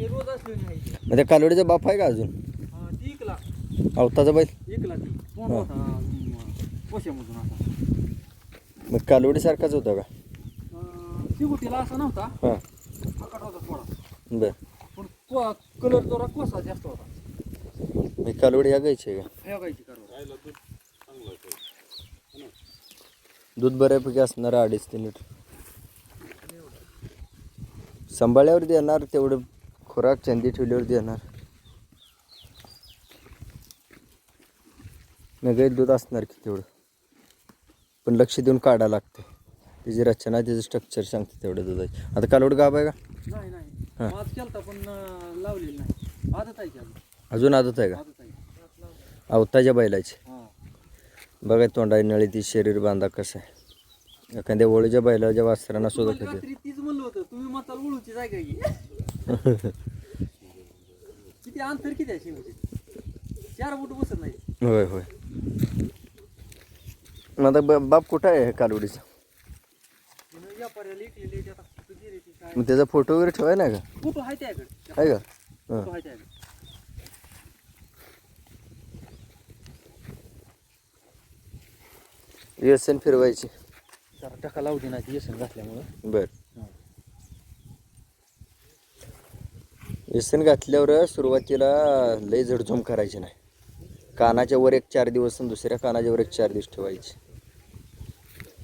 ते रोज असले नाही मग त्या कालवडीचा बाप आहे का अजून? ती इकला. अवताचा बैल? इकला ती. कोण हा. होता? असा मग कालवडीसारखाच होता का? अं, चिगुटीला असा नव्हता. हां. होता थोडा. बर. पण कलर जरा कोसा जास्त होता. मी गायची आहे का? कारवा दूध. बऱ्यापैकी असणार अडीच तीन लिटर. सांभाळल्यावर देणार तेवढं खुराक चंदी ठेवल्यावर देणार. नगैत दूध असणार की तेवढं. पण लक्ष देऊन काढा लागते त्याची रचना त्याचं स्ट्रक्चर सांगते तेवढं दुधाची. आता कालवड गाब आहे का? नाही नाही. आज केलता पण अं, लावलेली नाही. आदत आहे की अजून? आदत आहे का? अवताच्या बैलाची. बघा तोंडाई नळी ती शरीर बांधा कसं आहे. एखाद्या ओळीच्या बैलाच्या वासरांना सुद्धा तुम्ही मताल उळूची जागा की किती अंतर किती आहे शेवटी? चार बोट बसत नाही. होय होय. मग आता ब- बाप कुठं आहे कालवडीचा? तिनं व्यापाऱ्याला इकलेली आता कुठं गेली ती काय? मग त्याचा फ़ोटो वगैरे ठेवाय ना का? फ़ोटो आहे त्याकडे. आहे का? हाँ. फ़ोटो आहे त्याकडे. व्यसन फिरवायची. जरा टका लावू दे नाही येसन घातल्यामुळं. बर. व्यसन घातल्यावर सुरुवातीला लय झडझूम करायची नाही. कानाच्या वर एक चार दिवस आणि दुसऱ्या कानाच्या वर एक चार दिवस ठेवायचे.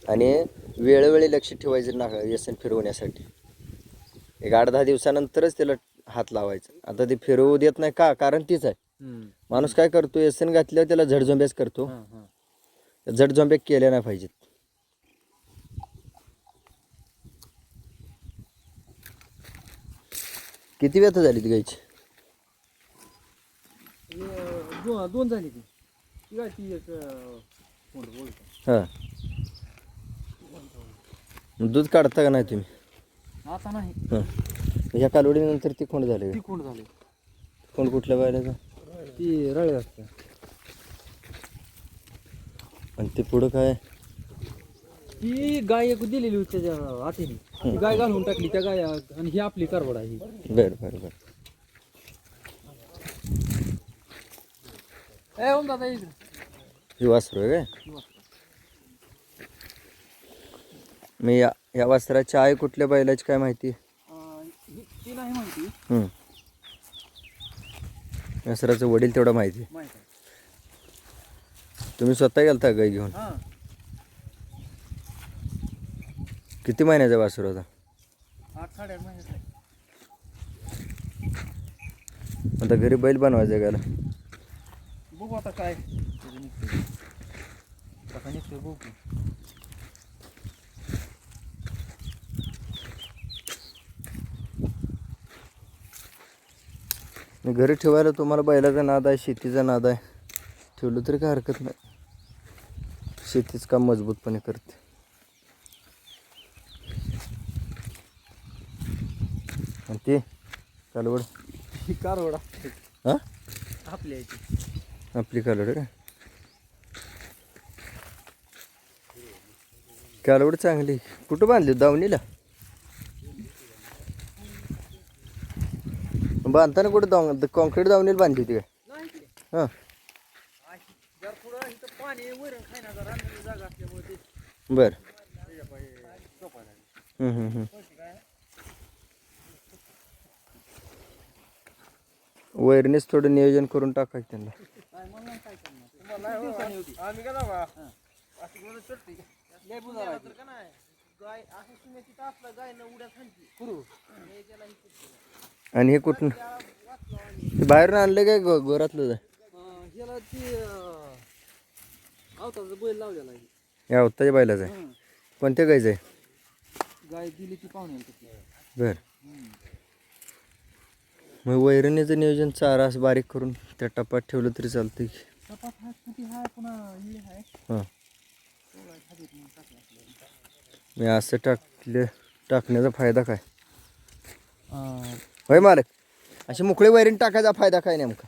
आणि वेळोवेळी लक्ष ठेवायचं ना व्यसन फिरवण्यासाठी. एक आठ दहा दिवसानंतरच त्याला हात लावायचा. आता ते फिरवू देत नाही का? कारण तीच आहे. माणूस काय करतो व्यसन घातल्यावर त्याला झडझोंब्याच करतो. झटझोंब्या केल्या नाही पाहिजेत. किती व्यथा झाली ती गायची? दोन दोन झाली ती. ती काय ती एक अं, कोण बोलतो हां. दूध काढता का नाही तुम्ही? आता नाही. हां. ह्या कालवडीनंतर ती कोण झाली ती कोण झाली. कोण कुठल्या बायलाचा? ती रळे असते. आणि ते पुढं काय? ती गाय एक दिलेली होती त्याच्या आतीने ती गाय घालून टाकली त्या गाय आणि ही आपली कारवड आहे ही. बर बर बर. ए ओम दादा इकडे. ही वासरू आहे काय? मी या या वासराची आई कुठल्या बैलाची काय माहिती? अं, ही- ती नाही माहिती. हम्म. वासराचं वडील तेवढं माहिती. आहे. माहिती आहे. तुम्ही स्वतः गेलता गाय घेऊन? हां. किती महिन्याचा वासरू आठ आहे. आता घरी बैल बनवायचा गायला बघू आता काय त्याचं निघतंय. कसा निघतोय बघू की. मी घरी ठेवायला तुम्हाला बैलाचा नाद आहे शेतीचा नाद आहे ठेवलं तरी काय हरकत नाही शेतीच काम मजबूतपणे करते आणि ते कालवड ही कारवड असते हां? आपल्या याची आपली कालवड का? कालवड चांगली. कुठं बांधली? दावणीला? बांधताना कुठं दाव कॉन्क्रीट दावणीला बांधली होती काय. हां. आहे. उड्या खांची कुरू त्याला ही कुठं. आणि हे कुठून बाहेरून आणलं काय आहे या अवताच्या बैलाचं आहे. कोणत्या गायचं आहे गाय दिली ती तशी. बर मग वैरणीचं नियोजन चारा असं बारीक करून त्या टपात ठेवलं तरी चालतंय. की हे. मी असं टाकलं टाकण्याचा फायदा काय? होय मालक अशी मोकळी वैरण टाकायचा फायदा काय नेमका?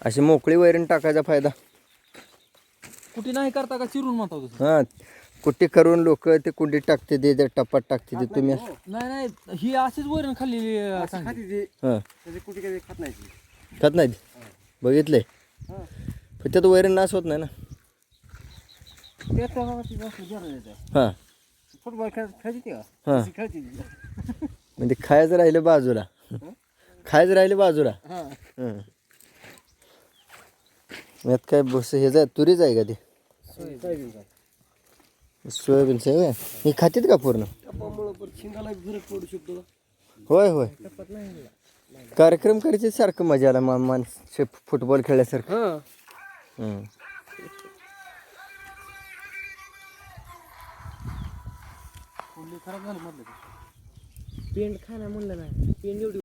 अशी मोकळी वैरण टाकायचा फायदा? कुठे नाही करता का? चिरून म्हणता तसं हां. कुट्टी करून लोक ते कुंडीत टाकते ते ते टप्पात टाकते ते तुम्ही नाही नाही ही अशीच वरण खाल्लेली अं, चांगली. खाती ते हां त्याची कुठे काही खात नाही ती. खात नाहीत बघितलंय हा. पण त्यात वैरण नाश होत नाही ना त्या त्या. हां फुटबॉल खेळ खेळते ती का हां ती खेळते ती. म्हणजे खायचं राहिलं बाजूला खायचं राहिलं बाजूला हा. हं. यात काय बस हे जाय तुरीच आहे का ते. सोयाबीनचं आहे. होय? हे खातात का पूर्ण? होय होय. टप्पात नाही कार्यक्रम करायचे सारखं मजा आला मा माणसं फुटबॉल खेळल्यासारखं. हा. हं. खराब झालं म्हटलं पेंट खाना म्हणलं नाही. पेंट एवढी